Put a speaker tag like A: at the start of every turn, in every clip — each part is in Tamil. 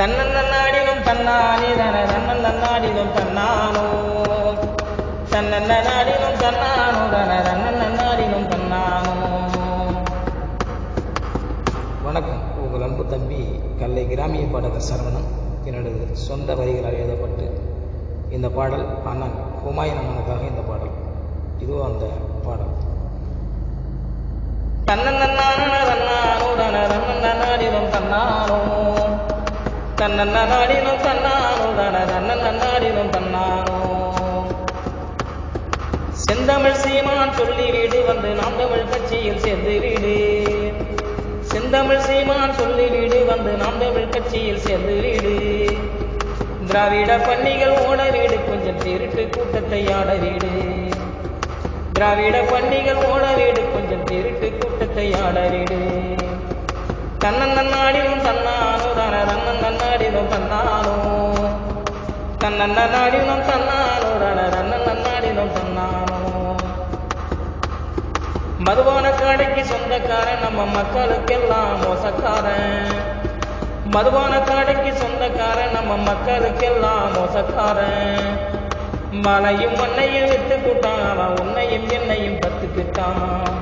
A: தன்னன் நன்னாடினும் தன்னானே தன தன்னன்னாடினும் தன்னானோ. தன்னன்னாடினும் தன்னானோ தன தன்னன்னாடினும் தன்னானோ. வணக்கம். உங்கள் அன்பு தம்பி கல்லை கிராமிய பாடகர் சரவணன். என்னோட சொந்த வரிகளால் எழுதப்பட்டு இந்த பாடல் அண்ணன் ஹுமாயூன் அண்ணனுக்காக இந்த பாடல். இதுவும் அந்த பாடல். தன்னன்னாடினும் தன்னானோ தன தன்னன்னாடினும் தன்னானோ. செந்தமிழ் சீமான் சொல்லி வீடு வந்து நாம் தமிழ் கட்சியில் சேர்ந்து வீடு. செந்தமிழ் சீமான் சொல்லி வீடு வந்து நாம் தமிழ் கட்சியில் சேர்ந்து வீடு. திராவிட பண்டிகள் ஓட வீடு கொஞ்சம் திருட்டு கூட்டத்தை ஆட வீடு. திராவிட பண்டிகள் ஓட வீடு கொஞ்சம் திருட்டு கூட்டத்தை ஆட வீடு. தன்னன் நன்னாடினும் தன்னானோ தன தன்னன் நன்னாடினும் சொந்தக்காரன் நம்ம மக்களுக்கெல்லாம் மோசக்காரன். மதுபான காடைக்கு சொந்தக்காரன் நம்ம மக்களுக்கெல்லாம் மோசக்காரன். மலையும் மண்ணையும் வித்து கூட்டான் அவன் உன்னையும் என்னையும் பத்துக்கிட்டான்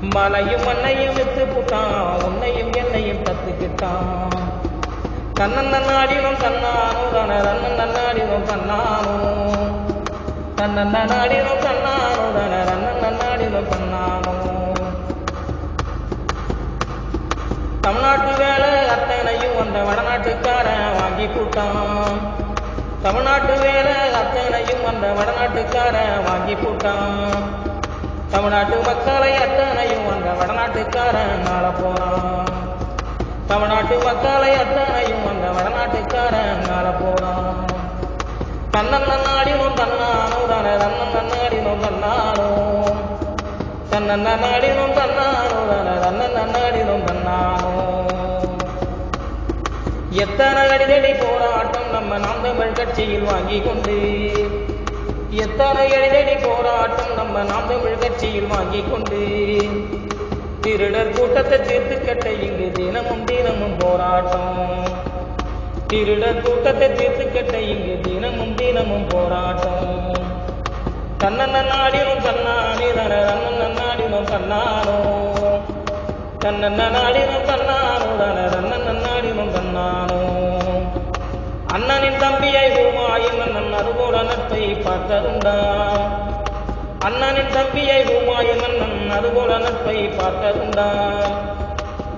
A: மலையும் மண்ணையும் வித்து கூட்டான் உன்னையும் என்னையும் பத்துக்கிட்டான் தன்னன் நன்னாடினும் தன்னானோ தன தன்னன் நன்னாடினும் தன்னானோ தன்னன் நன்னாடினும் தன்னானோ தன தன்னன் நன்னாடினும் தன்னானோ தமிழ்நாட்டு வேலை அத்தனையும் வந்த வடநாட்டுக்காரன் வாங்கி போட்டான் தமிழ்நாட்டு வேலை அத்தனையும் வந்த வடநாட்டுக்காரன் வாங்கி போட்டான் தமிழ்நாட்டு மக்களை அத்தனையும் வந்த வடநாட்டுக்காரன் நாள போனான் தமிழ்நாட்டு மக்களை அத்தனையும் தன்னன் நன்னாடினும் தன்னானோ தன தன்னன் நன்னாடினும் தன்னானோ எத்தனை அடிதடி போராட்டம் நம்ம நாம் தமிழ் கட்சியில் வாங்கி கொண்டு? எத்தனை அடிதடி போராட்டம் நம்ம நாம் தமிழ் கட்சியில் வாங்கி கொண்டு? திருடர் கூட்டத்தை தீர்த்து கட்ட இங்கு தினமும் தினமும் போராட்டம். திருடர் கூட்டத்தை தீர்த்து கட்ட இங்கு தினமும் தினமும் போராட்டம். தன்னன்ன நன்னாடினும் தன்னானே தன தன்னன் நன்னாடினும் தன்னானோ. தன்னன். அண்ணனின் தம்பியை ஹூமாயின் அண்ணன் நட்பை பார்த்ததுண்டா. அண்ணனின் தம்பியை ஹூமாயின் அண்ணன் அதுபோல நட்பை பார்த்ததுண்டா.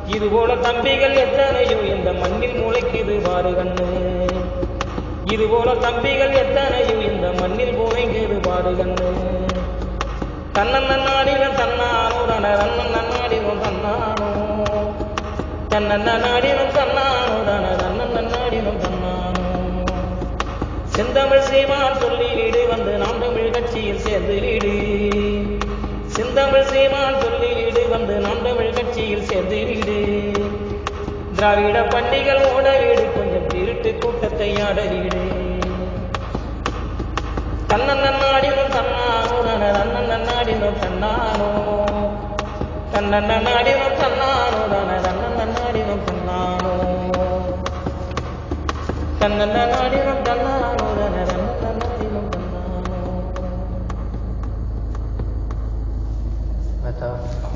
A: இதுபோல தம்பிகள் எத்தனையோ இந்த மண்ணில் முளைக்குது பாரு கண்ணு. இதுபோல தம்பிகள் எத்தனையோ இந்த மண்ணில் முளைக்குது பாரு கண்ணு. தன்னன் நன்னாடினும் தன்னானோ தன தன்னன் நன்னாடினும் தன்னானோ தன்னன் நன்னாடினும் தன்னானோ தன தன்னன் நன்னாடினும் தன்னானோ செந்தமிழ் சீமான் சொல்லி வந்து நாம் தமிழ் கட்சியில் சேர்ந்து வீடு செந்தமிழ் சீமான் சொல்லி வந்து நாம் தமிழ் கட்சியில் சேர்ந்து வீடு திராவிட பண்டிகள் ஓட வீடு கொஞ்சம் திருட்டு கூட்டத்தை ஆட வீடு தன்னன் நன்னாடினும் தன்னானோ தன்னன் நன்னாடினும் தன்னானோ தன தன்னன் நன்னாடினும் தன்னானோ தன்னன்